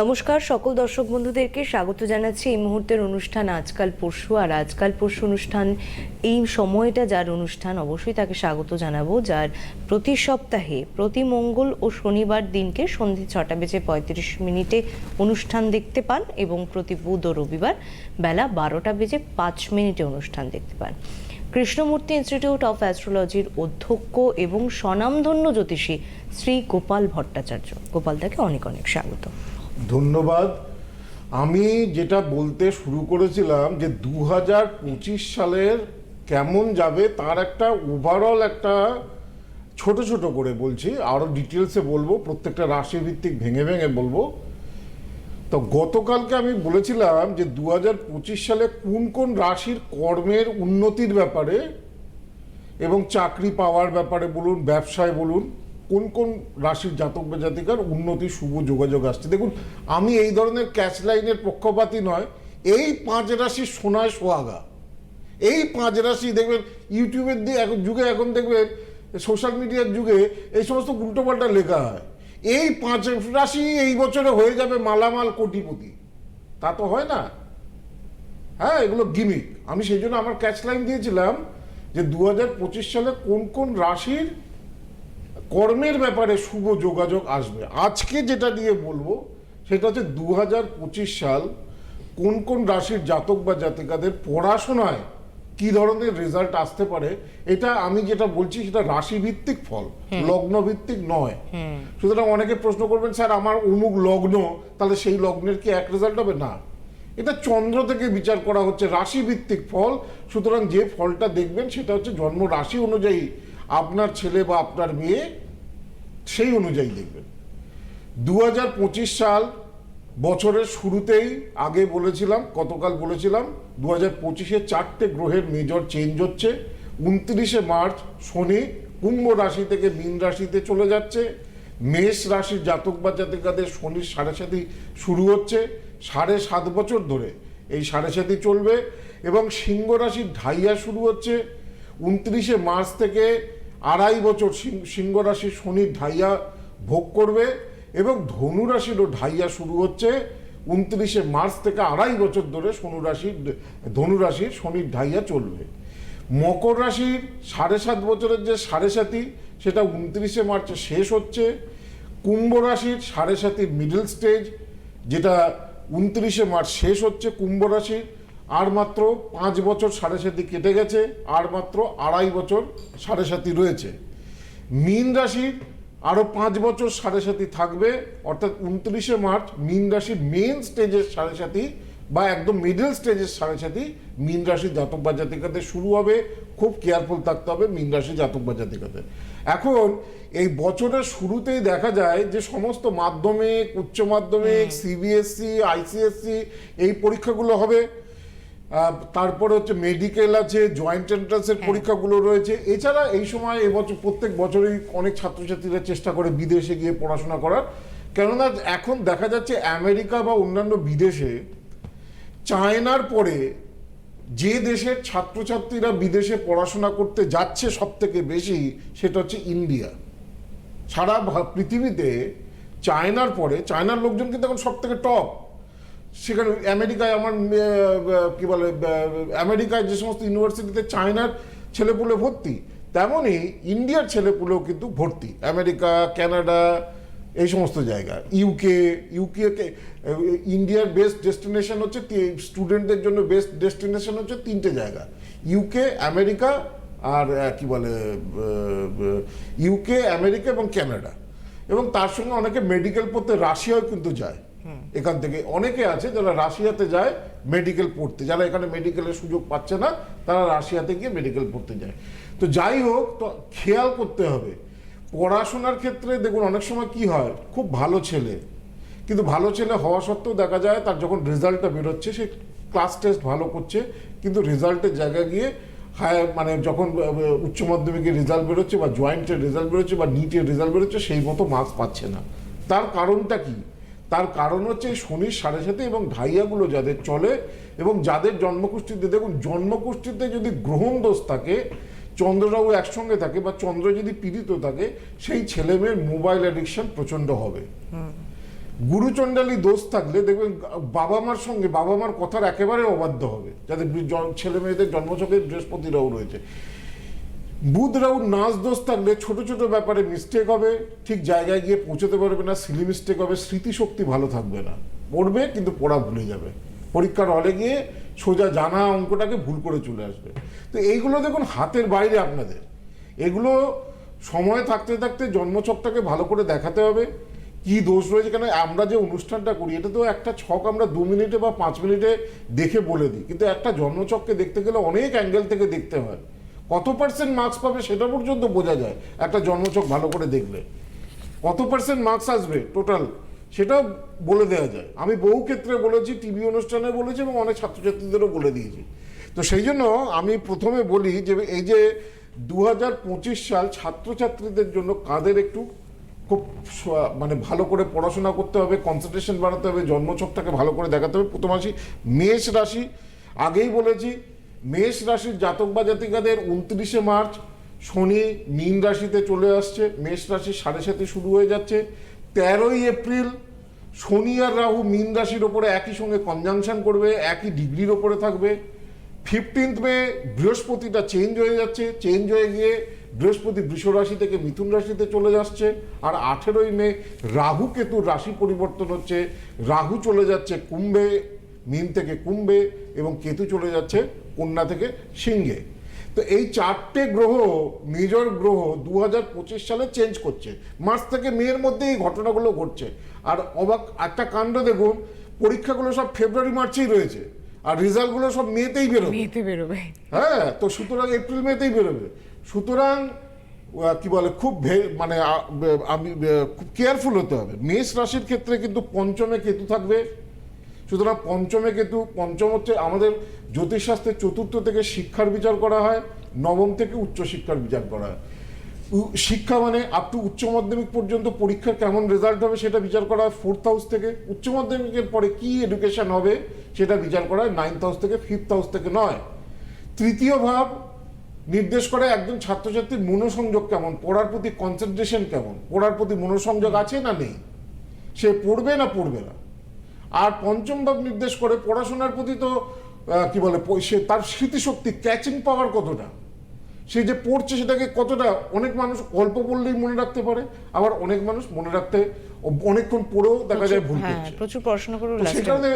নমস্কার, সকল দর্শক বন্ধুদেরকে স্বাগত জানাচ্ছি। এই মুহূর্তের অনুষ্ঠান আজকাল পরশু, আর আজকাল পরশু অনুষ্ঠান, এই সময়টা যার অনুষ্ঠান, অবশ্যই তাকে স্বাগত জানাব। যার প্রতি সপ্তাহে, প্রতি মঙ্গল ও শনিবার দিনকে সন্ধে ছটা বেজে পঁয়ত্রিশ মিনিটে অনুষ্ঠান দেখতে পান এবং প্রতি বুধ ও রবিবার বেলা বারোটা বেজে পাঁচ মিনিটে অনুষ্ঠান দেখতে পান। কৃষ্ণমূর্তি ইনস্টিটিউট অফ অ্যাস্ট্রোলজির অধ্যক্ষ এবং স্বনামধন্য জ্যোতিষী শ্রী গোপাল ভট্টাচার্য। গোপাল, তাকে অনেক অনেক স্বাগত। ধন্যবাদ। আমি যেটা বলতে শুরু করেছিলাম যে দু হাজার পঁচিশ সালের কেমন যাবে তার একটা ওভারঅল একটা ছোট ছোট করে বলছি আরও ডিটেলসে বলব, প্রত্যেকটা রাশি ভিত্তিক ভেঙে ভেঙে বলব। তো গতকালকে আমি বলেছিলাম যে দু হাজার পঁচিশ সালে কোন কোন রাশির কর্মের উন্নতির ব্যাপারে এবং চাকরি পাওয়ার ব্যাপারে বলুন, ব্যবসায় বলুন কোন কোন রাশির জাতক বা জাতিকার উন্নতি, শুভ যোগাযোগ আসছে? দেখুন, আমি এই ধরনের ক্যাচ লাইনের পক্ষপাতী নয়। এই পাঁচ রাশি সোনায় সোহাগা। এই পাঁচ রাশি দেখবেন ইউটিউবের দিয়ে এখন যুগে এখন দেখবেন সোশ্যাল মিডিয়ার যুগে এই সমস্ত উল্টোপাল্টা লেখা হয়। এই পাঁচ রাশি এই বছরে হয়ে যাবে মালামাল কোটিপতি। তা তো হয় না। হ্যাঁ এগুলো গিমিক আমি সেই জন্য আমার ক্যাচ লাইন দিয়েছিলাম যে দু হাজার পঁচিশ সালে কোন কোন রাশির কর্মের ব্যাপারে শুভ যোগাযোগ আসবে। আজকে যেটা নিয়ে বলব সেটা হচ্ছে দু হাজার পঁচিশ সাল কোন কোন রাশির জাতক বা জাতিকাদের পড়াশোনায় কি ধরনের রেজাল্ট আসতে পারে এটা আমি যেটা বলছি সেটা রাশি ভিত্তিক ফল লগ্ন ভিত্তিক নয়। সুতরাং অনেকে প্রশ্ন করবেন স্যার আমার অমুক লগ্ন তাহলে সেই লগ্নের কি এক রেজাল্ট হবে? না। এটা চন্দ্র থেকে বিচার করা হচ্ছে রাশি ভিত্তিক ফল। সুতরাং যে ফলটা দেখবেন সেটা হচ্ছে জন্ম রাশি অনুযায়ী আপনার ছেলে বা আপনার মেয়ে সেই অনুযায়ী দেখবেন। দু হাজার পঁচিশ সাল বছরের শুরুতেই আগে বলেছিলাম, গতকাল বলেছিলাম দু হাজার পঁচিশে চারটে গ্রহের মেজর চেঞ্জ হচ্ছে। উনত্রিশে মার্চ শনি কুম্ভ রাশি থেকে মীন রাশিতে চলে যাচ্ছে। মেষ রাশির জাতক বা জাতিকাদের শনির সাড়ে সাথী শুরু হচ্ছে। সাড়ে সাত বছর ধরে এই সাড়ে সাথী চলবে এবং সিংহ রাশির ঢাইয়া শুরু হচ্ছে। উনত্রিশে মার্চ থেকে আড়াই বছর সিংহ রাশির শনির ঢাইয়া ভোগ করবে এবং ধনু রাশিরও ঢাইয়া শুরু হচ্ছে। উনত্রিশে মার্চ থেকে আড়াই বছর ধরে শনু রাশির ধনু রাশির শনির ঢাইয়া চলবে। মকর রাশির সাড়ে সাত বছরের যে সাড়ে সাতি, সেটা উনত্রিশে মার্চে শেষ হচ্ছে। কুম্ভ রাশির সাড়ে সাতির মিডল স্টেজ যেটা উনত্রিশে মার্চ শেষ হচ্ছে কুম্ভ রাশির। আর মাত্র পাঁচ বছর সাড়ে সাতি কেটে গেছে আর মাত্র আড়াই বছর সাড়ে সাতি রয়েছে। মীন রাশির আরও পাঁচ বছর সাড়ে সাতি থাকবে অর্থাৎ উনত্রিশে মার্চ মীন রাশির মেন স্টেজের সাড়ে সাতি বা একদম মিডল স্টেজের সাড়ে সাতি মীন রাশির জাতক বা জাতিকাদের শুরু হবে। খুব কেয়ারফুল থাকতে হবে মীন রাশির জাতক বা জাতিকাদের। এখন এই বছরের শুরুতেই দেখা যায় যে সমস্ত মাধ্যমিক উচ্চ মাধ্যমিক সিবিএসসি আইসিএসসি এই পরীক্ষাগুলো হবে। তারপরে হচ্ছে মেডিকেল আছে জয়েন্ট এন্ট্রান্সের পরীক্ষাগুলো রয়েছে। এছাড়া এই সময় এবছর প্রত্যেক বছরই অনেক ছাত্রছাত্রীরা চেষ্টা করে বিদেশে গিয়ে পড়াশোনা করার। কেননা এখন দেখা যাচ্ছে আমেরিকা বা অন্যান্য বিদেশে চায়নার পরে যে দেশের ছাত্রছাত্রীরা বিদেশে পড়াশোনা করতে যাচ্ছে সব থেকে বেশি সেটা হচ্ছে ইন্ডিয়া। সারা পৃথিবীতে চায়নার পরে চায়নার লোকজন কিন্তু এখন সব থেকে টপ সেখানে আমেরিকায় আমার কি বলে আমেরিকায় যে সমস্ত ইউনিভার্সিটিতে চায়নার ছেলেপুলে ভর্তি তেমনই ইন্ডিয়ার ছেলেপুলেও কিন্তু ভর্তি। আমেরিকা কানাডা এই সমস্ত জায়গা। ইউকে ইউকে ইন্ডিয়ার বেস্ট ডেস্টিনেশন হচ্ছে স্টুডেন্টদের জন্য বেস্ট ডেস্টিনেশন হচ্ছে তিনটে জায়গা। ইউকে আমেরিকা আর কি বলে ইউকে আমেরিকা এবং কানাডা এবং তার সঙ্গে অনেকে মেডিকেল পড়তে রাশিয়াও কিন্তু যায়। এখান থেকে অনেকে আছে যারা রাশিয়াতে যায় মেডিকেল পড়তে। যারা এখানে মেডিকেলের সুযোগ পাচ্ছে না, তারা রাশিয়াতে গিয়ে মেডিকেল পড়তে যায়। তো যাই হোক, তো খেয়াল করতে হবে। পড়াশোনার ক্ষেত্রে দেখুন, অনেক সময় কি হয়, খুব ভালো ছেলে, কিন্তু ভালো ছেলে হওয়া সত্ত্বেও দেখা যায় তার যখন রেজাল্টটা বেরোচ্ছে, সে ক্লাস টেস্ট ভালো করছে, কিন্তু রেজাল্টের জায়গায় গিয়ে হায় মানে যখন উচ্চ মাধ্যমিকের রেজাল্ট বেরোচ্ছে বা জয়েন্টের রেজাল্ট বেরোচ্ছে বা নিটের রেজাল্ট বেরোচ্ছে, সেই মতো মার্কস পাচ্ছে না। তার কারণটা কি? তার কারণ হচ্ছে শনির সাড়ে সাথে এবং ঢাইয়াগুলো যাদের চলে এবং যাদের জন্মকুষ্ঠিতে, দেখুন, জন্মকুষ্ঠিতে যদি গ্রহণ দোষ থাকে চন্দ্ররাও একসঙ্গে থাকে বা চন্দ্র যদি পীড়িত থাকে, সেই ছেলে মেয়ের মোবাইল অ্যাডিকশন প্রচণ্ড হবে। গুরুচণ্ডালী দোষ থাকলে, দেখবেন বাবা মার সঙ্গে বাবা মার কথার একেবারে অবাধ্য হবে। যাদের ছেলে মেয়েদের জন্মছকে বৃহস্পতিরাও রয়েছে। বুধ রাহু নাচ দোষ থাকলে ছোট ছোট ব্যাপারে মিস্টেক হবে, ঠিক জায়গায় গিয়ে পৌঁছতে পারবে না সিলি মিস্টেক হবে, স্মৃতিশক্তি ভালো থাকবে না। পড়বে, কিন্তু পড়া ভুলে যাবে। পরীক্ষার হলে গিয়ে সোজা জানা অঙ্কটাকে ভুল করে চলে আসবে। তো এইগুলো দেখুন হাতের বাইরে আপনাদের। এগুলো সময় থাকতে থাকতে জন্মছকটাকে ভালো করে দেখাতে হবে। কি দোষ রয়েছে? কেন আমরা যে অনুষ্ঠানটা করি, এটা তো একটা ছক আমরা দু মিনিটে বা পাঁচ মিনিটে দেখে বলে দিই। কিন্তু একটা জন্মছককে দেখতে গেলে অনেক অ্যাঙ্গেল থেকে দেখতে হয়। কত পার্সেন্ট মার্কস পাবে সেটা পর্যন্ত বোঝা যায়। একটা জন্মছক ভালো করে দেখলে। কত পার্সেন্ট মার্কস আসবে টোটাল সেটাও বলে দেওয়া যায়। আমি বহু ক্ষেত্রে বলেছি টিভি অনুষ্ঠানে বলেছি এবং অনেক ছাত্রছাত্রীদেরও বলে দিয়েছি। তো সেই জন্য আমি প্রথমে বলি যে, এই যে দু পঁচিশ সাল ছাত্রছাত্রীদের জন্য কাদের একটু খুব মানে ভালো করে পড়াশোনা করতে হবে কনসেন্ট্রেশন বাড়াতে হবে, জন্মছকটাকে ভালো করে দেখাতে হবে। প্রথম আসি, মেষ রাশি, আগেই বলেছি মেষ রাশির জাতক বা জাতিকাদের উনত্রিশে মার্চ, শনি মীন রাশিতে চলে আসছে, মেষ রাশির সাড়ে সাথে শুরু হয়ে যাচ্ছে। তেরোই এপ্রিল, শনি আর রাহু মীন রাশির ওপরে একই সঙ্গে কনজাংশন করবে, একই ডিগ্রির ওপরে থাকবে। ফিফটিন্থ মে বৃহস্পতিটা চেঞ্জ হয়ে যাচ্ছে চেঞ্জ হয়ে গিয়ে বৃহস্পতি বৃষ রাশি থেকে মিথুন রাশিতে চলে যাচ্ছে। আর আঠেরোই মে রাহু কেতুর রাশি পরিবর্তন হচ্ছে, রাহু চলে যাচ্ছে কুম্ভে মিন থেকে কুম্ভে এবং কেতু চলে যাচ্ছে কন্যা থেকে সিংহে। তো এই চারটে গ্রহ মেজর গ্রহ দু হাজার পঁচিশ সালে চেঞ্জ করছে। মার্চ থেকে মেয়ের মধ্যে এই ঘটনাগুলো ঘটছে। আর অবাক একটা কাণ্ড দেখুন পরীক্ষাগুলো সব ফেব্রুয়ারি মার্চেই রয়েছে। আর রেজাল্টগুলো সব মেতেই বেরোবে। বেরোবে। হ্যাঁ তো সুতরাং এপ্রিল মেতেই বেরোবে। সুতরাং কি বলে খুব ভে- মানে আমি খুব কেয়ারফুল হতে হবে। মেষ রাশির ক্ষেত্রে কিন্তু পঞ্চমে কেতু থাকবে সুতরাং পঞ্চমে কেতু পঞ্চম হচ্ছে আমাদের জ্যোতিষশাস্ত্রে চতুর্থ থেকে শিক্ষার বিচার করা হয়, নবম থেকে উচ্চশিক্ষার বিচার করা হয়। শিক্ষা মানে আপ টু উচ্চ মাধ্যমিক পর্যন্ত পরীক্ষার কেমন রেজাল্ট হবে সেটা বিচার করা হয় ফোর্থ হাউস থেকে। উচ্চ মাধ্যমিকের পরে কি এডুকেশন হবে সেটা বিচার করা হয় নাইন্থ হাউস থেকে ফিফথ হাউস থেকে নয়। তৃতীয় ভাব, নির্দেশ করে একজন ছাত্রছাত্রীর মনোসংযোগ কেমন, পড়ার প্রতি কনসেন্ট্রেশন কেমন, পড়ার প্রতি মনোসংযোগ আছে না নেই? সে পড়বে না পড়বে না? আর পঞ্চম ভাব নির্দেশ করে পড়াশোনার প্রতি তো কি বলে সে তার স্মৃতিশক্তি ক্যাচিং পাওয়ার কতটা? সে যে পড়ছে সেটাকে কতটা অনেক মানুষ অল্প পড়লেই মনে রাখতে পারে আবার অনেক মানুষ মনে রাখতে অনেকক্ষণ পড়েও দেখা যায় ভুল হ্যাঁ করছে। প্রচুর পড়াশোনা করে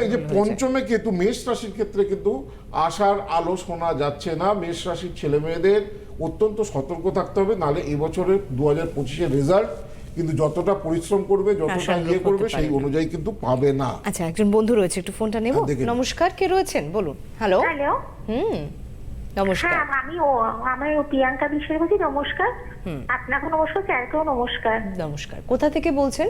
এই যে পঞ্চমে কেতু মেষ রাশির ক্ষেত্রে কিন্তু আশার আলো শোনা যাচ্ছে না। মেষ রাশির ছেলে মেয়েদের অত্যন্ত সতর্ক থাকতে হবে নালে এই বছরের দু হাজার পঁচিশের রেজাল্ট কিন্তু যতটা পরিশ্রম করবে যতটা ইয়ে করবে সেই অনুযায়ী কিন্তু পাবে না। আচ্ছা একজন বন্ধু রয়েছে একটু ফোনটা নেব। হ্যাঁ। নমস্কার কে রয়েছেন? বলুন। হ্যালো হ্যালো হুম নমস্কার। হ্যাঁ আমি ও আমার প্রিয়াঙ্কা বিশ্বাস বলছি নমস্কার। আপনাকে নমস্কার স্যারকেও নমস্কার। নমস্কার। কোথা থেকে বলছেন?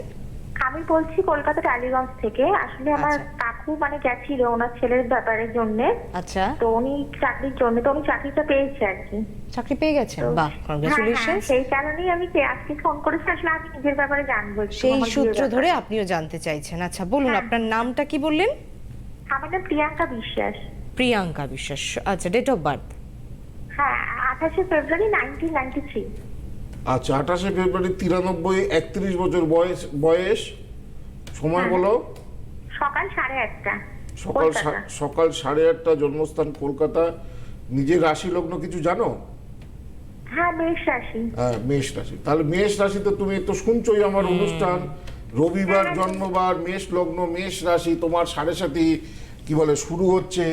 আমি বলছি কলকাতা টালিগঞ্জ থেকে। আসলে আমার আচ্ছা। কাকু মানে গেছিল ওনার ছেলের ব্যাপারের জন্য। আচ্ছা। তো উনি চাকরির জন্য তো উনি চাকরিটা পেয়েছে আর কি। চাকরি পেয়ে গেছেন? বাহ হ্যাঁ, কংগ্রেচুলেশন হ্যাঁ, সেই কারণেই আমি কে- আজকে ফোন করেছি। আসলে আমি নিজের ব্যাপারে জানব সেই সূত্র ধরে আপনিও জানতে চাইছেন। আচ্ছা বলুন হ্যাঁ। আপনার নামটা কি বললেন? আমার নাম প্রিয়াঙ্কা বিশ্বাস। প্রিয়াঙ্কা বিশ্বাস। আচ্ছা ডেট অফ বার্থ হ্যাঁ আঠাশে ফেব্রুয়ারি নাইনটিন নাইনটি থ্রি আচ্ছা আঠাশে ফেব্রুয়ারি তিরানব্বই একত্রিশ বছর বয়স বয়স। সময় বলো। সকাল সাড়ে আটটা সকাল সকাল সাড়ে আটটা জন্মস্থান কলকাতা। নিজের রাশি লগ্ন কিছু জানো? হ্যাঁ বেশ রাশি। হ্যাঁ মেষ রাশি। তাহলে মেষ রাশিতে তুমি তো শুনছোই আমার অনুষ্ঠান। রবিবার জন্মবার মেষ লগ্ন মেষ রাশি তোমার সাড়ে সাথী কি বলে শুরু হচ্ছে।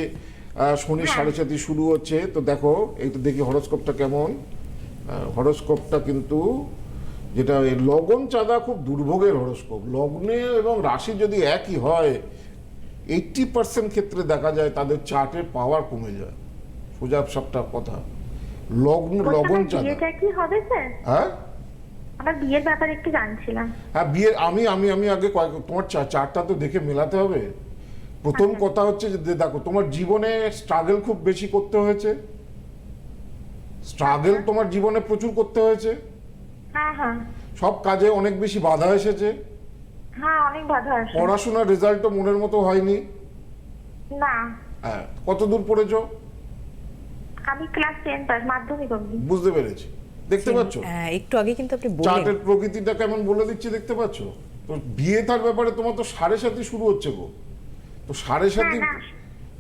শনির সাড়ে সাথী শুরু হচ্ছে। তো দেখো এই তো দেখি হরস্কোপটা কেমন। হরস্কোপটা কিন্তু যেটা লগন চাঁদা খুব দুর্ভোগের হরস্কোপ। লগ্নে এবং রাশি যদি একই হয় এইটটি পার্সেন্ট ক্ষেত্রে দেখা যায় তাদের চার্টের পাওয়ার কমে যায়। সোজা সবটা কথা। লগ্ন লগন চাঁদা। কি হবে স্যার? হ্যাঁ? আমার বিয়ের ব্যাপারে একটু জানছিলাম। হ্যাঁ বিয়ের আমি আমি আমি আগে কয়েক তোমার চা- চারটা তো দেখে মেলাতে হবে। প্রথম কথা হচ্ছে যে দেখো তোমার জীবনে স্ট্রাগল খুব বেশি করতে হয়েছে। স্ট্রাগল তোমার জীবনে প্রচুর করতে হয়েছে? হ্যাঁ হ্যাঁ। সব কাজে অনেক বেশি বাধা এসেছে? হ্যাঁ অনেক বাধা আসে। পড়াশোনার রেজাল্টও মনের মতো হয়নি? না। হ্যাঁ কত দূর পড়েছো? আমি ক্লাস পাস মাধ্যমিক অবধি। বুঝতে পেরেছি। দেখতে পাচ্ছ? হ্যাঁ, একটু আগে কিন্তু আপনি বললেন। চার্টের প্রকৃতিটা কেমন বলে দিচ্ছি দেখতে পাচ্ছ? তো বিয়ে তার ব্যাপারে তোমার তো সাড়ে সাথে শুরু হচ্ছে গো। তো সাড়ে সাথে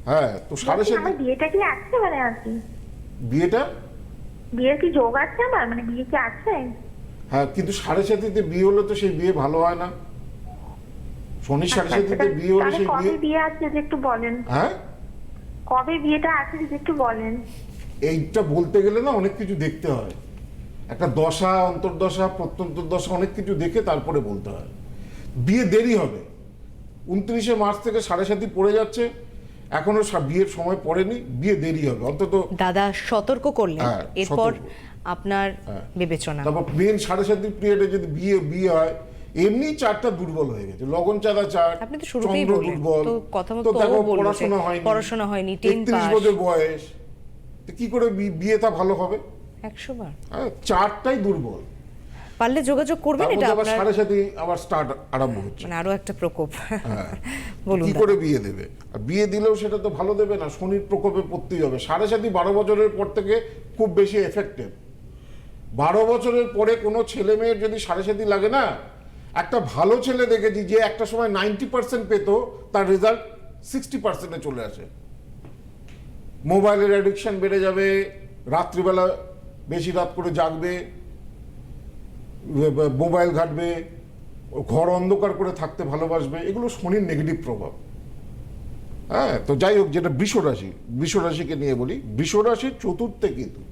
হ্যাঁ তো সাড়ে সাথে বিয়েটা কি আছে মানে আর কি বিয়েটা? বিয়ের কি যোগ আছে আমার? মানে বিয়ে কি আছে? হ্যাঁ কিন্তু সাড়ে বিয়ে হলে তো সেই বিয়ে ভালো হয় না। শনির সাড়ে আচ্ছা, বিয়ে হলে সেই বিয়ে বিয়ে আছে? যদি একটু বলেন। হ্যাঁ? কবে বিয়েটা আছে যদি একটু বলেন। এইটা বলতে গেলে না অনেক কিছু দেখতে হয়। একটা দশা অন্তর্দশা প্রত্যন্তর দশা অনেক কিছু দেখে তারপরে বলতে হয়। বিয়ে দেরি হবে। উনত্রিশে মার্চ থেকে সাড়ে সাতি পড়ে যাচ্ছে। এখনও বিয়ের সময় পড়েনি বিয়ে দেরি হবে অন্তত দাদা সতর্ক করলেন। হ্যাঁ, এরপর আপনার হ্যাঁ। বিবেচনা। তারপর মেন সাড়ে সাতির পিরিয়ডে যদি বিয়ে বিয়ে হয় এমনি চারটা দুর্বল হয়ে গেছে। লগন চাঁদা চার আপনি তো শুরুতেই দুর্বল। তো কথা মতো তো দেখো পড়াশোনা হয়নি। পড়াশোনা হয়নি, 10 একত্রিশ পাস। বছর বয়স। তো কি করে বিয়েটা ভালো হবে? একশো বার। হ্যাঁ, চারটাই দুর্বল। পারলে যোগাযোগ করবেন এটা আবার আপনার সাড়ে সাথে আবার স্টার্ট আরম্ভ হচ্ছে। মানে আরও একটা প্রকোপ। হ্যাঁ। বলুন কি করে বিয়ে দেবে? আর বিয়ে দিলেও সেটা তো ভালো দেবে না শনির প্রকোপে পড়তেই হবে। সাড়ে সাথে বারো বছরের পর থেকে খুব বেশি এফেক্টিভ বারো বছরের পরে কোনো ছেলে মেয়ের যদি সাড়ে সাথে লাগে না একটা ভালো ছেলে দেখেছি যে একটা সময় নাইনটি পার্সেন্ট পেতো তার রেজাল্ট সিক্সটি পার্সেন্টে চলে আসে। মোবাইলের অ্যাডিকশন বেড়ে যাবে রাত্রিবেলা বেশি রাত করে জাগবে মোবাইল ঘাটবে, ঘর অন্ধকার করে থাকতে ভালোবাসবে, এগুলো শনির নেগেটিভ প্রভাব। হ্যাঁ তো যাই হোক, যেটা বৃষ রাশি, বৃষ রাশিকে নিয়ে বলি, বৃষ রাশির চতুর্থে কেতু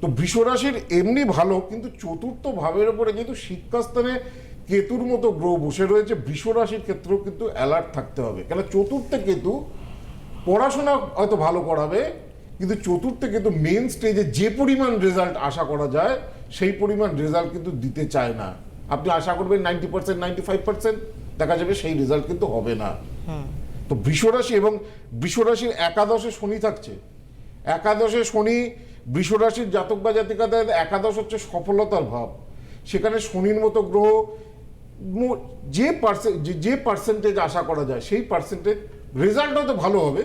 তো বৃষ রাশির এমনি ভালো, কিন্তু চতুর্থ ভাবের উপরে যেহেতু শিক্ষাস্থানে কেতুর মতো গ্রহ বসে রয়েছে, বৃষ রাশির ক্ষেত্রেও কিন্তু অ্যালার্ট থাকতে হবে। কেন চতুর্থে কেতু পড়াশোনা হয়তো ভালো করাবে, কিন্তু চতুর্থে কিন্তু মেন স্টেজে যে পরিমাণ রেজাল্ট আশা করা যায় সেই পরিমাণ রেজাল্ট কিন্তু দিতে চায় না। আপনি আশা করবেন ninety percent ninety five percent দেখা যাবে সেই রেজাল্ট কিন্তু হবে না। তো বৃষরাশি এবং বৃষরাশির একাদশে শনি থাকছে। একাদশে শনি বৃষরাশির জাতক বা জাতিকাদের একাদশ হচ্ছে সফলতার ভাব। সেখানে শনির মতো গ্রহ যে পার্সেন্ট যে পার্সেন্টেজ আশা করা যায় সেই পার্সেন্টেজ রেজাল্ট হয়তো ভালো হবে।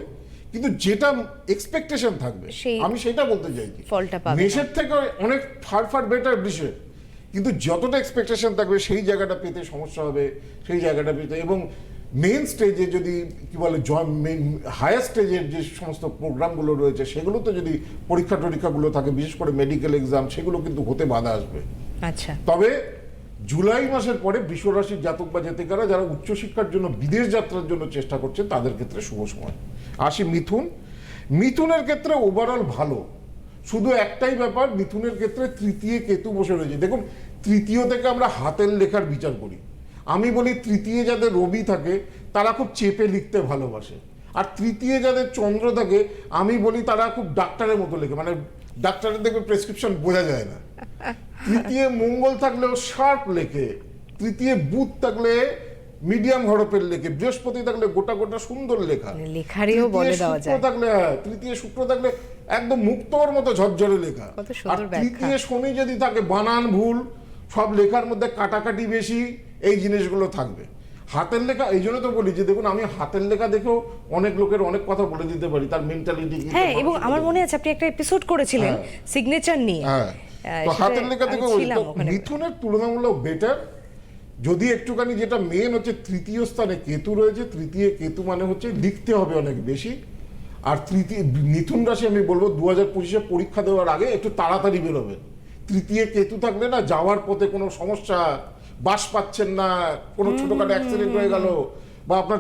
কিন্তু যেটা এক্সপেকটেশন থাকবে সেই আমি সেটা বলতে চাইছি। মেষের থেকে অনেক ফার ফার বেটার বৃষের কিন্তু যতটা এক্সপেকটেশন থাকবে সেই জায়গাটা পেতে সমস্যা হবে সেই জায়গাটা পেতে। এবং মেন স্টেজে যদি কি বলে হায়ার স্টেজের যে সমস্ত প্রোগ্রামগুলো রয়েছে সেগুলোতে যদি পরীক্ষা টরীক্ষাগুলো থাকে বিশেষ করে মেডিকেল এক্সাম সেগুলো কিন্তু হতে বাধা আসবে। আচ্ছা। তবে জুলাই মাসের পরে বিশ্বরাশির জাতক বা জাতিকারা যারা উচ্চশিক্ষার জন্য, বিদেশ যাত্রার জন্য চেষ্টা করছেন, তাদের ক্ষেত্রে শুভ সময়। আসি মিথুন। মিথুনের ক্ষেত্রে ওভারঅল ভালো। শুধু একটাই ব্যাপার, মিথুনের ক্ষেত্রে তৃতীয় কেতু বসে রয়েছে। দেখুন, তৃতীয় থেকে আমরা হাতের লেখার বিচার করি। আমি বলি, তৃতীয় যাদের রবি থাকে, তারা খুব চেপে লিখতে ভালোবাসে। আর তৃতীয় যাদের চন্দ্র থাকে, আমি বলি, তারা খুব ডাক্তারের মতো লেখে। মানে ডাক্তারের দেখবে প্রেসক্রিপশন বোঝা যায় না। তৃতীয় মঙ্গল থাকলেও শার্প লেখে তৃতীয় বুধ থাকলে মিডিয়াম হরপের লেখে বৃহস্পতি থাকলে গোটা গোটা সুন্দর লেখা। মানে লেখারইও বলে দেওয়া যায়। থাকলে হ্যাঁ তৃতীয় শুক্র থাকলে একদম মুক্তর মতো ঝরঝরে লেখা। আর তৃতীয় শনি যদি থাকে বানান ভুল সব লেখার মধ্যে কাটাকাটি বেশি এই জিনিসগুলো থাকবে। হাতের লেখা এই জন্য তো বলি যে দেখুন আমি হাতের লেখা দেখেও অনেক লোকের অনেক কথা বলে দিতে পারি তার মেন্টালিটি হ্যাঁ এবং আমার মনে আছে আপনি একটা এপিসোড করেছিলেন হ্যাঁ। সিগনেচার নিয়ে। হ্যাঁ। তো হাতের লেখা থেকে ওখানে। মিথুনের তুলনামূলক বেটার যদি একটুখানি যেটা মেন হচ্ছে তৃতীয় স্থানে কেতু রয়েছে তৃতীয় কেতু মানে হচ্ছে লিখতে হবে অনেক বেশি। আর তৃতীয় মিথুন রাশি আমি বলব দু হাজার পঁচিশে পরীক্ষা দেওয়ার আগে একটু তাড়াতাড়ি বেরোবে। তৃতীয় কেতু থাকলে না যাওয়ার পথে কোনো সমস্যা বাস পাচ্ছেন না কোনো ছোটখাটো অ্যাক্সিডেন্ট হয়ে গেল বা আপনার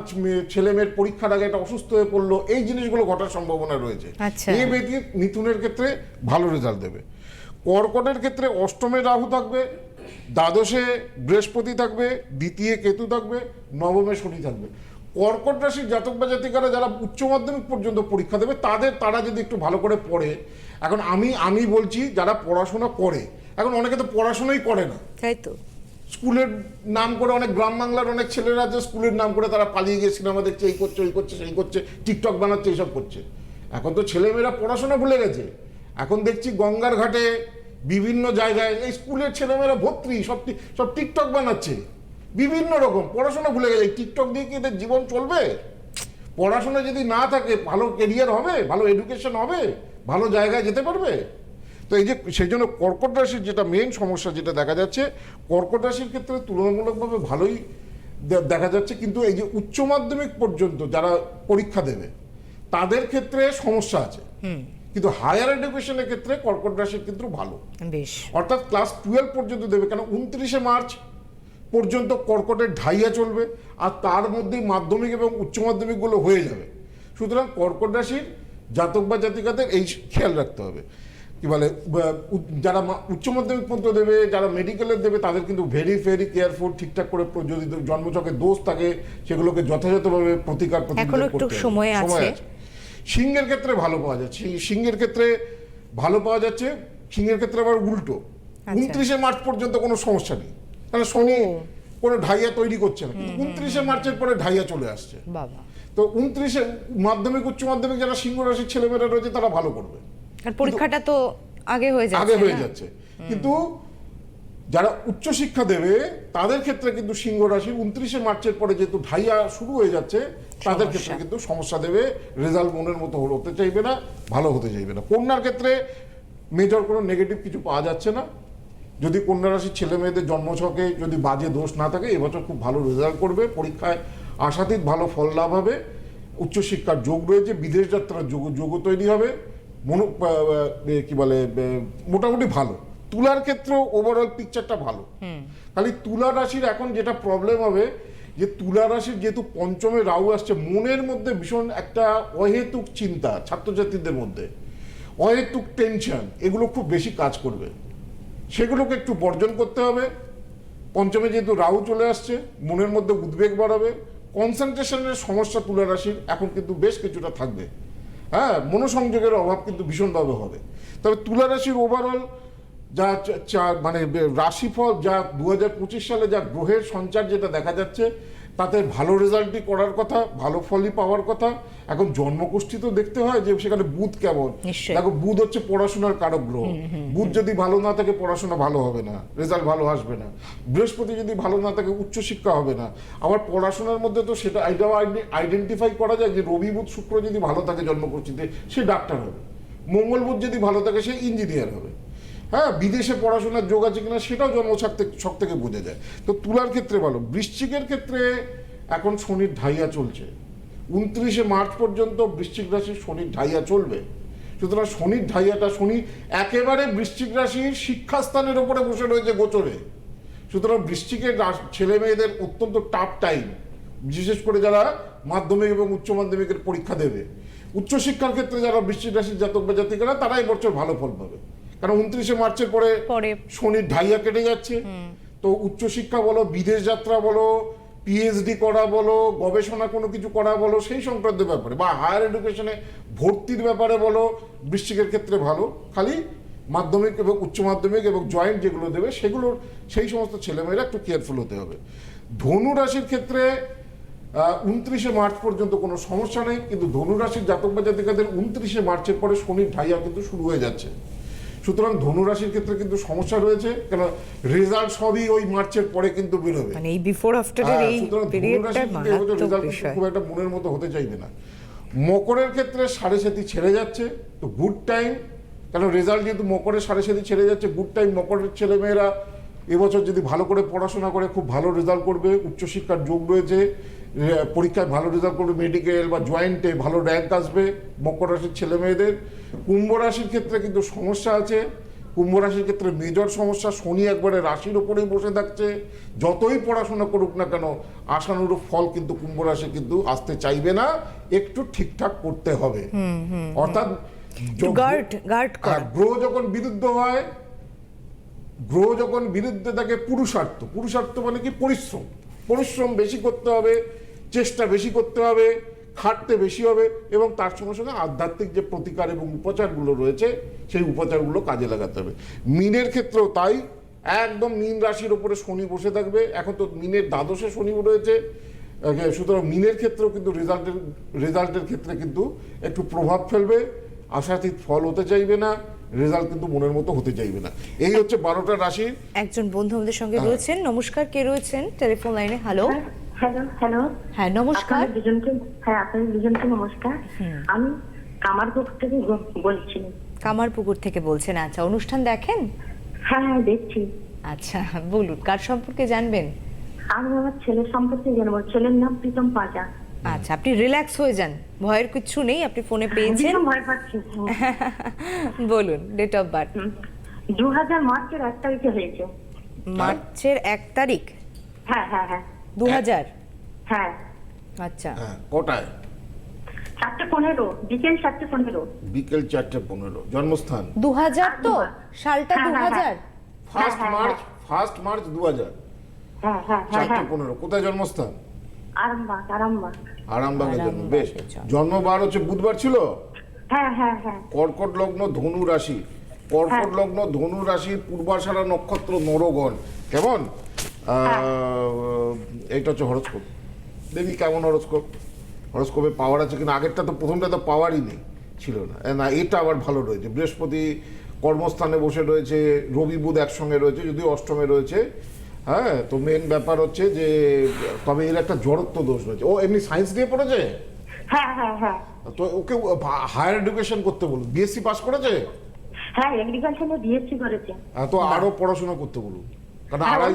ছেলে মেয়ের পরীক্ষার আগে একটা অসুস্থ হয়ে পড়ল এই জিনিসগুলো ঘটার সম্ভাবনা রয়েছে। আচ্ছা। এই ব্যতীত মিথুনের ক্ষেত্রে ভালো রেজাল্ট দেবে। কর্কটের ক্ষেত্রে অষ্টমে রাহু থাকবে দ্বাদশে বৃহস্পতি থাকবে দ্বিতীয় কেতু থাকবে নবমে শনি থাকবে। কর্কট রাশির জাতক বা জাতিকারা যারা উচ্চ মাধ্যমিক পর্যন্ত পরীক্ষা দেবে তাদের তারা যদি একটু ভালো করে পড়ে এখন আমি আমি বলছি যারা পড়াশোনা করে এখন অনেকে তো পড়াশোনাই করে না। তাই তো। স্কুলের নাম করে অনেক গ্রাম বাংলার অনেক ছেলেরা যে স্কুলের নাম করে তারা পালিয়ে গিয়ে সিনেমা দেখছে, এই করছে, ওই করছে, সেই করছে, টিকটক বানাচ্ছে, এইসব করছে। এখন তো ছেলেমেয়েরা পড়াশোনা ভুলে গেছে। এখন দেখছি গঙ্গার ঘাটে বিভিন্ন জায়গায় এই স্কুলের ছেলেমেয়েরা ভর্তি, সব সব টিকটক বানাচ্ছে। বিভিন্ন রকম, পড়াশোনা ভুলে গেছে। এই টিকটক দিয়ে কি এদের জীবন চলবে? পড়াশোনা যদি না থাকে, ভালো কেরিয়ার হবে, ভালো এডুকেশন হবে, ভালো জায়গায় যেতে পারবে? তো এই যে সেই জন্য কর্কট রাশির যেটা মেন সমস্যা যেটা দেখা যাচ্ছে কর্কট রাশির ক্ষেত্রে তুলনামূলকভাবে ভালোই দেখা যাচ্ছে। কিন্তু এই যে উচ্চ মাধ্যমিক পর্যন্ত যারা পরীক্ষা দেবে তাদের ক্ষেত্রে সমস্যা আছে। কিন্তু হায়ার এডুকেশনের ক্ষেত্রে কর্কট রাশির কিন্তু ভালো। অর্থাৎ ক্লাস টুয়েলভ পর্যন্ত দেবে কেন উনত্রিশে মার্চ পর্যন্ত কর্কটের ঢাইয়া চলবে আর তার মধ্যেই মাধ্যমিক এবং উচ্চ মাধ্যমিকগুলো হয়ে যাবে। সুতরাং কর্কট রাশির জাতক বা জাতিকাদের এই খেয়াল রাখতে হবে। কি বলে যারা উচ্চ মাধ্যমিক পর্যন্ত দেবে যারা মেডিকেলের দেবে তাদের কিন্তু ভেরি ভেরি কেয়ারফুল ঠিকঠাক করে যদি জন্মচকে দোষ থাকে সেগুলোকে যথাযথভাবে প্রতিকার প্রতিকার করতে সময় আছে। সিংহের ক্ষেত্রে ভালো পাওয়া যাচ্ছে। সিংহের ক্ষেত্রে ভালো পাওয়া যাচ্ছে সিংহের ক্ষেত্রে আবার উল্টো। আচ্ছা। উনত্রিশে মার্চ পর্যন্ত কোনো সমস্যা নেই। কারণ শনি কোনো ঢাইয়া তৈরি করছে না কিন্তু উনত্রিশে মার্চের পরে ঢাইয়া চলে আসছে। তো উনত্রিশে মাধ্যমিক উচ্চ মাধ্যমিক যারা সিংহ রাশির ছেলেমেয়েরা রয়েছে তারা ভালো করবে। আর পরীক্ষাটা তো আগে হয়ে যাচ্ছে আগে হয়ে যাচ্ছে। কিন্তু যারা উচ্চশিক্ষা দেবে তাদের ক্ষেত্রে কিন্তু সিংহ রাশি উনত্রিশে মার্চের পরে যেহেতু ঢাইয়া শুরু হয়ে যাচ্ছে তাদের ক্ষেত্রে কিন্তু সমস্যা দেবে রেজাল্ট মনের মতো হতে চাইবে না ভালো হতে চাইবে না। কন্যার ক্ষেত্রে মেজর কোনো নেগেটিভ কিছু পাওয়া যাচ্ছে না। যদি কন্যা রাশির ছেলে মেয়েদের জন্মছকে যদি বাজে দোষ না থাকে এবছর খুব ভালো রেজাল্ট করবে পরীক্ষায় আশাতীত ভালো ফল লাভ হবে উচ্চশিক্ষার যোগ রয়েছে বিদেশ যাত্রার যোগ যোগও তৈরি হবে। মনো কি বলে মোটামুটি ভালো। তুলার ক্ষেত্রেও ওভারঅল পিকচারটা ভালো। খালি তুলা রাশির এখন যেটা প্রবলেম হবে যে তুলা রাশির যেহেতু পঞ্চমে রাহু আসছে মনের মধ্যে ভীষণ একটা অহেতুক চিন্তা ছাত্রছাত্রীদের মধ্যে। অহেতুক টেনশন এগুলো খুব বেশি কাজ করবে। সেগুলোকে একটু বর্জন করতে হবে। পঞ্চমে যেহেতু রাহু চলে আসছে মনের মধ্যে উদ্বেগ বাড়াবে। কনসেন্ট্রেশনের সমস্যা তুলা রাশির এখন কিন্তু বেশ কিছুটা থাকবে। হ্যাঁ মনোসংযোগের অভাব কিন্তু ভীষণভাবে হবে। তবে তুলা রাশির ওভারঅল যা মানে রাশিফল যা দু হাজার পঁচিশ সালে যা গ্রহের সঞ্চার যেটা দেখা যাচ্ছে তাতে ভালো রেজাল্টই করার কথা ভালো ফলই পাওয়ার কথা। এখন জন্মগোষ্ঠী তো দেখতে হয় যে সেখানে বুধ কেমন। দেখো বুধ হচ্ছে পড়াশোনার কারক গ্রহ। বুধ যদি ভালো না থাকে পড়াশোনা ভালো হবে না রেজাল্ট ভালো আসবে না। বৃহস্পতি যদি ভালো না থাকে উচ্চশিক্ষা হবে না। আবার পড়াশোনার মধ্যে তো সেটা এটাও আইডেন্টিফাই করা যায় যে রবি বুধ শুক্র যদি ভালো থাকে জন্মকুষ্ঠিতে সে ডাক্তার হবে। মঙ্গল বুধ যদি ভালো থাকে সে ইঞ্জিনিয়ার হবে। হ্যাঁ বিদেশে পড়াশোনার যোগ আছে কিনা সেটাও জন্মছক থেকে, ছক থেকে বোঝা যায়। তো তুলার ক্ষেত্রে ভালো বৃশ্চিকের ক্ষেত্রে এখন শনির ঢাইয়া চলছে। উনত্রিশে মার্চ পর্যন্ত বৃশ্চিক রাশির শনির ঢাইয়া চলবে। সুতরাং শনির ঢাইয়াটা, শনি একেবারে বৃশ্চিক রাশির শিক্ষাস্থানের ওপরে বসে রয়েছে গোচরে। সুতরাং বৃশ্চিকের ছেলে মেয়েদের অত্যন্ত টাফ টাইম বিশেষ করে যারা মাধ্যমিক এবং উচ্চ মাধ্যমিকের পরীক্ষা দেবে। উচ্চশিক্ষার ক্ষেত্রে যারা বৃশ্চিক রাশির জাতক বা জাতিকারা, তারা এবছর ভালো ফল পাবে। কারণ উনত্রিশে মার্চের পরে শনির ঢাইয়া কেটে যাচ্ছে। তো উচ্চশিক্ষা বলো বিদেশ যাত্রা বলো পিএইচডি করা বলো গবেষণা কোনো কিছু করা বলো সেই সংক্রান্ত ব্যাপারে বা হায়ার এডুকেশনে ভর্তির ব্যাপারে বলো বৃশ্চিকের ক্ষেত্রে ভালো। খালি মাধ্যমিক এবং উচ্চ মাধ্যমিক এবং জয়েন্ট যেগুলো দেবে সেগুলোর সেই সমস্ত ছেলেমেয়েরা একটু কেয়ারফুল হতে হবে। ধনু রাশির ক্ষেত্রে উনত্রিশে মার্চ পর্যন্ত কোনো সমস্যা নেই কিন্তু ধনু রাশির জাতক বা জাতিকাদের উনত্রিশে মার্চের পরে শনির ঢাইয়া কিন্তু শুরু হয়ে যাচ্ছে। সুতরাং ধনু রাশির ক্ষেত্রে কিন্তু সমস্যা রয়েছে কেন রেজাল্ট সবই ওই মার্চের পরে কিন্তু বেরোবে। মানে এই বিফোর আফটারের হ্যাঁ, এই পিরিয়ডটা মারাত্মক বিষয়। খুব একটা মনের মতো হতে চাইবে না। মকরের ক্ষেত্রে সাড়ে সাথী ছেড়ে যাচ্ছে তো গুড টাইম কেন রেজাল্ট যেহেতু মকরের সাড়ে সাথী ছেড়ে যাচ্ছে গুড টাইম মকরের ছেলেমেয়েরা এবছর যদি ভালো করে পড়াশোনা করে খুব ভালো রেজাল্ট করবে উচ্চশিক্ষার যোগ রয়েছে পরীক্ষায় ভালো রেজাল্ট করবে মেডিকেল বা জয়েন্টে ভালো র্যাঙ্ক আসবে মকর রাশির ছেলে মেয়েদের। কুম্ভ রাশির ক্ষেত্রে কিন্তু সমস্যা আছে। কুম্ভ রাশির ক্ষেত্রে মেজর সমস্যা শনি একবারে রাশির ওপরেই বসে থাকছে। যতই পড়াশোনা করুক না কেন আশানুরূপ ফল কিন্তু কুম্ভ রাশি কিন্তু আসতে চাইবে না। একটু ঠিকঠাক করতে হবে। অর্থাৎ হ্যাঁ, গ্রহ যখন বিরুদ্ধ হয় গ্রহ যখন বিরুদ্ধে থাকে পুরুষার্থ। পুরুষার্থ মানে কি? পরিশ্রম। পরিশ্রম বেশি করতে হবে, চেষ্টা বেশি করতে হবে, খাটতে বেশি হবে এবং তার সঙ্গে সঙ্গে আধ্যাত্মিক যে প্রতিকার এবং উপচারগুলো রয়েছে, সেই উপচারগুলো কাজে লাগাতে হবে। মিনের ক্ষেত্রেও তাই, একদম মিন রাশির ওপরে শনি বসে থাকবে। এখন তো মিনের দ্বাদশে শনি রয়েছে। সুতরাং মিনের ক্ষেত্রেও কিন্তু রেজাল্টের রেজাল্টের ক্ষেত্রে কিন্তু একটু প্রভাব ফেলবে। আশাতীত ফল হতে চাইবে না। রেজাল্ট কিন্তু মনের মতো হতে চাইবে না। এই হচ্ছে বারোটা রাশি। একজন বন্ধু আমাদের সঙ্গে রয়েছেন। নমস্কার কে রয়েছেন? টেলিফোন লাইনে হ্যালো। Hello hello. হ্যাঁ নমস্কার। দুজনকে হ্যাঁ আপনাদের দুজনকে নমস্কার। আমি কামারপুকুর থেকে বলছি। কামারপুকুর থেকে বলছেন। আচ্ছা অনুষ্ঠান দেখেন? হ্যাঁ হ্যাঁ দেখছি। আচ্ছা বলুন কার সম্পর্কে জানবেন? আমি আমার ছেলের সম্পর্কে জানব। ছেলের নাম প্রীতম পাজা। আচ্ছা আপনি রিল্যাক্স হয়ে যান। ভয়ের কিছু নেই আপনি ফোনে পেয়েছেন। ভয় পাচ্ছি। বলুন ডেট অফ বার্থ দু হাজার মার্চের এক তারিখে হয়েছে। মার্চের এক তারিখ? হ্যাঁ হ্যাঁ হ্যাঁ। দু হাজার হ্যাঁ। আচ্ছা। হ্যাঁ কটায়? চারটে পনেরো বিকেল চারটে পনেরো। বিকেল চারটে পনেরো জন্মস্থান? দু হাজার তো সালটা হ্যাঁ, দু হ্যাঁ, হাজার ফার্স্ট মার্চ ফার্স্ট মার্চ দু হাজার হ্যাঁ হ্যাঁ হ্যাঁ চারটে হ্যাঁ। পনেরো কোথায় জন্মস্থান? আরামবাগ আরামবাগ। আরামবাগের জন্য বেশ। জন্মবার হচ্ছে বুধবার ছিল? হ্যাঁ হ্যাঁ হ্যাঁ। কর্কট লগ্ন ধনু রাশি। কর্কট লগ্ন ধনু রাশির পূর্বাষাঢ়া নক্ষত্র নরগণ। কেমন? আহ, হচ্ছে হরস্কোপ। দেখি কেমন হরস্কোপ? হরস্কোপে পাওয়ার আছে কিনা? আগেরটা তো প্রথমটা তো পাওয়ারই নেই ছিল না। না এটা আবার ভালো রয়েছে। বৃহস্পতি কর্মস্থানে বসে রয়েছে রবি বুধ একসঙ্গে রয়েছে যদিও অষ্টমে রয়েছে। হ্যাঁ তো মেন ব্যাপার হচ্ছে যে তবে এর একটা জড়ত্ব দোষ রয়েছে। ও এমনি সায়েন্স দিয়ে পড়েছে? হ্যাঁ হ্যাঁ হ্যাঁ। তো ওকে হায়ার এডুকেশন করতে বলুন। বিএসসি পাস করেছে? হ্যাঁ এগ্রিকালচারে বিএসসি করেছে। হ্যাঁ, তো আরও পড়াশোনা করতে বলুন। কারণ হ্যাঁ, আড়াই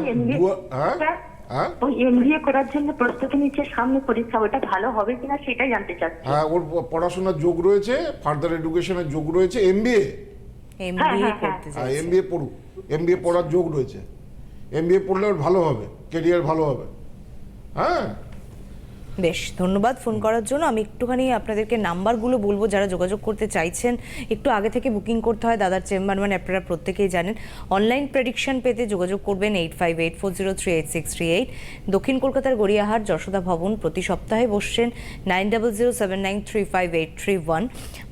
ওই এমবিএ করার জন্য প্রস্তুতি নিচ্ছে সামনে পরীক্ষা ওটা ভালো হবে কিনা সেটাই জানতে চাচ্ছি। হ্যাঁ ওর পড়াশোনার যোগ রয়েছে ফার্দার এডুকেশনের যোগ রয়েছে এমবিএ এমবিএ করতে চাইছেন এমবিএ পড়ুক। এমবিএ পড়ার যোগ রয়েছে। এমবিএ পড়লে ওর ভালো হবে কেরিয়ার ভালো হবে। হ্যাঁ? বেশ, ধন্যবাদ ফোন করার জন্য। আমি একটুখানি আপনাদেরকে নাম্বারগুলো বলব যারা যোগাযোগ করতে চাইছেন। একটু আগে থেকে বুকিং করতে হয় দাদার চেম্বার মানে আপনারা প্রত্যেকেই জানেন। অনলাইন প্রেডিকশন পেতে যোগাযোগ করবেন eight five eight four zero three eight six three eight. দক্ষিণ কলকাতার গড়িয়াহাট যশোদা ভবন প্রতি সপ্তাহে বসছেন nine double zero seven nine three five eight three one.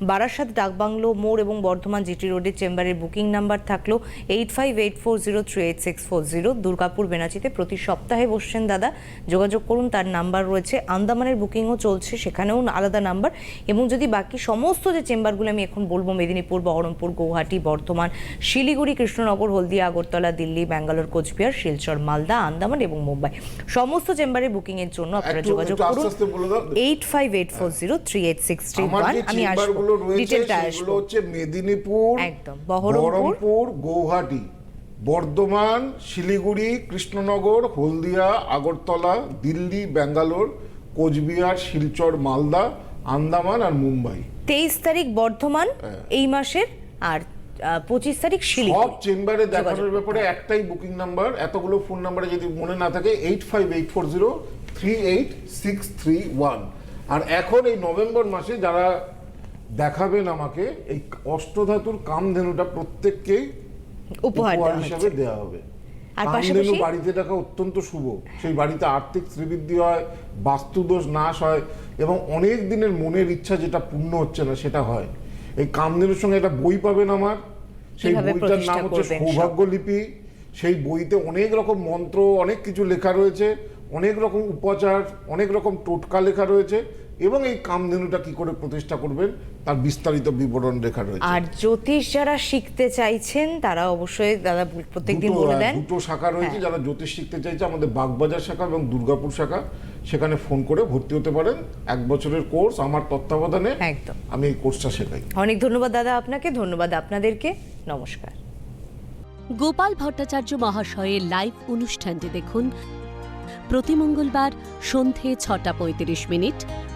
Barasat, Dakbanglo, মোড় এবং বর্ধমান জিটি রোডের চেম্বারের বুকিং নাম্বার থাকল eight five eight four zero three eight six four zero. Durgapur, বেনাচিতে প্রতি সপ্তাহে বসছেন দাদা। যোগাযোগ করুন, তার নাম্বার রয়েছে আন্দামানের বুকিংও চলছে সেখানেও আলাদা নাম্বার এবং যদি বাকি সমস্ত যে চেম্বারগুলো আমি এখন বলব মেদিনীপুর বহরমপুর গৌহাটি বর্ধমান শিলিগুড়ি কৃষ্ণনগর হলদিয়া আগরতলা দিল্লি ব্যাঙ্গালোর কোচবিহার শিলচর মালদা আন্দামান এবং মুম্বাই। সমস্ত চেম্বারের বুকিংয়ের জন্য আপনারা যোগাযোগ করুন। Eight five eight four zero three eight six three one আমি আসব। ডিটেলটা আসব। হচ্ছে মেদিনীপুর একদম। বহরমপুর গৌহাটি বর্ধমান শিলিগুড়ি কৃষ্ণনগর হলদিয়া আগরতলা দিল্লি ব্যাঙ্গালোর কোচবিহার শিলচর মালদা আন্দামান আর মুম্বাই। তেইশ তারিখ বর্ধমান হ্যাঁ। এই মাসের আর পঁচিশ তারিখ সব চেম্বারে দেখানোর ব্যাপারে একটাই বুকিং নাম্বার এতগুলো ফোন নাম্বারে যদি মনে না থাকে eight five eight four zero three eight six three one. আর এখন এই নভেম্বর মাসে যারা দেখাবেন আমাকে এই অষ্টধাতুর কামধেনুটা প্রত্যেককেই উপহার উপহার হিসাবে দেওয়া হবে। আর পাশাপাশি- বাড়িতে রাখা অত্যন্ত শুভ। সেই বাড়িতে আর্থিক শ্রীবৃদ্ধি হয় বাস্তুদোষ নাশ হয় এবং অনেক দিনের মনের ইচ্ছা যেটা পূর্ণ হচ্ছে না সেটা হয়। এই কামধেনুর সঙ্গে একটা বই পাবেন আমার। সেই বইটার নাম হচ্ছে করবেন সব। সৌভাগ্য লিপি। সেই বইতে অনেক রকম মন্ত্র অনেক কিছু লেখা রয়েছে অনেক রকম উপচার অনেক রকম টোটকা লেখা রয়েছে। এবং এই কামধেনুটা কি করে প্রতিষ্ঠা করবেন তার বিস্তারিত বিবরণ লেখা রয়েছে। আর জ্যোতিষ যারা শিখতে চাইছেন তারা অবশ্যই দাদা প্রত্যেকদিন বলে দেন। দুটো শাখা রয়েছে হ্যাঁ। যারা জ্যোতিষ শিখতে চাইছে আমাদের বাগবাজার শাখা এবং দুর্গাপুর শাখা সেখানে ফোন করে ভর্তি হতে পারেন। এক বছরের কোর্স আমার তত্ত্বাবধানে। একদম। আমি এই কোর্সটা শেখাই। অনেক ধন্যবাদ দাদা আপনাকে ধন্যবাদ আপনাদেরকে। নমস্কার। গোপাল ভট্টাচার্য মহাশয়ের লাইভ অনুষ্ঠানটি দেখুন প্রতি মঙ্গলবার সন্ধে ছটা পঁয়ত্রিশ মিনিট